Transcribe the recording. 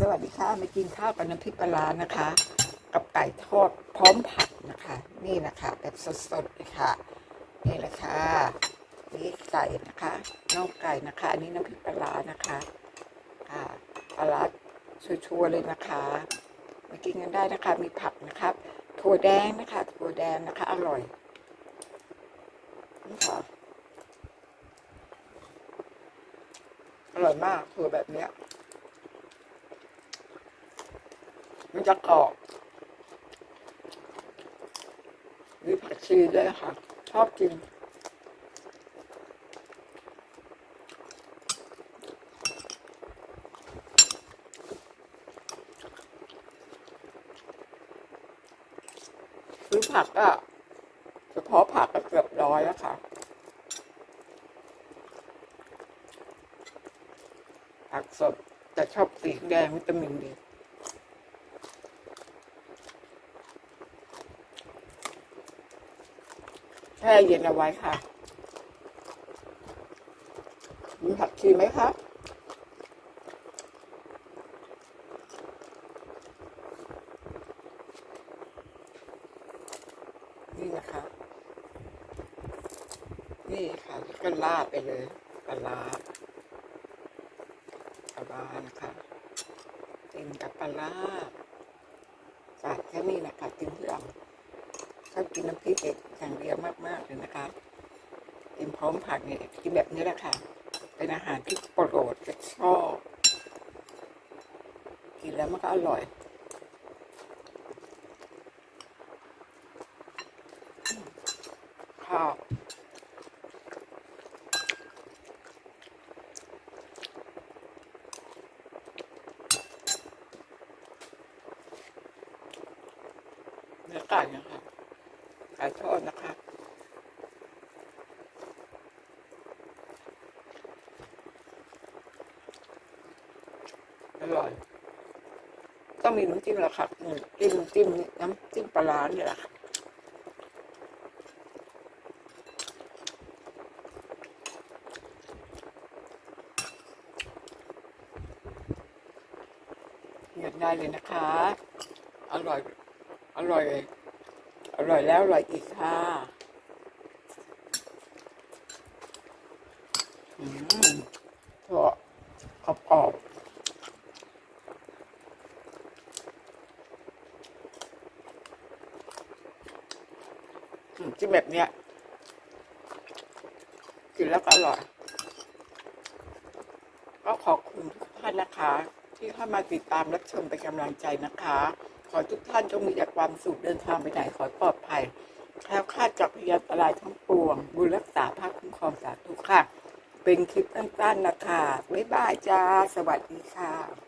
สวัสดีค่ะมากินข้าวกับน้ำพริกปลานะคะ กับไก่ทอดพร้อมผักนะคะ นี่นะคะแบบสดๆเลยค่ะ นี่แหละค่ะนี่ไก่นะคะน่องไก่นะคะอันนี้น้ำพริกปลานะคะค่ะปลาร้าชัวร์ๆเลยนะคะมากินกันได้นะคะมีผักนะครับถั่วแดงนะคะถั่วแดงนะคะ อร่อยนี่ค่ะอร่อยมากถั่วแบบเนี้ย มันจะกรอบมีผักชีด้วยค่ะ ชอบกินซื้อผักก็เฉพาะผักก็เกือบร้อยแล้วค่ะผักสดแต่ชอบสีแดงวิตามินดี ช่เย็นเอาไว้ค่ะ มีผักชีไหมคะนี่นะคะ นี่ค่ะก็ลาดไปเลยปลาร้าปลาานะคะกินกับปลาร้าสาดแค่นี้นะคะกินเพื่อง ชอบกินน้ำพริกเอกอย่างเดียวมากๆเลยนะคะกินพร้อมผักเนี่ยกินแบบนี้แหละค่ะ เป็นอาหารที่โปรดและชอบ กินแล้วมันก็อร่อยข้าวเนื้อไก่นะคะ ไก่ทอดนะคะ อร่อย ต้องมีน้ำจิ้มแล้วค่ะจิ้มจิ้มน้ำจิ้มปลาร้าเนี่ยแหละค่ะเงินได้เลยนะคะ อร่อย อร่อย อร่อยแล้วอร่อยอีกค่ะอืมถั่วกรอบกรอบๆอืมจิ้มแบบเนี้ยกินแล้วก็อร่อย ก็ขอบคุณทุกท่านนะคะ ที่เข้ามาติดตามรับชมเป็นกำลังใจนะคะ ขอทุกท่านจงมีแต่ความสุขเดินทางไปไหนขอปลอดภัยแคล้วคลาดจากพยานอันตรายทั้งปวง บุญรักษาภาคคุ้มครองสาธุค่ะ เป็นคลิปสั้นๆนะคะ บ๊ายบายจ้า สวัสดีค่ะ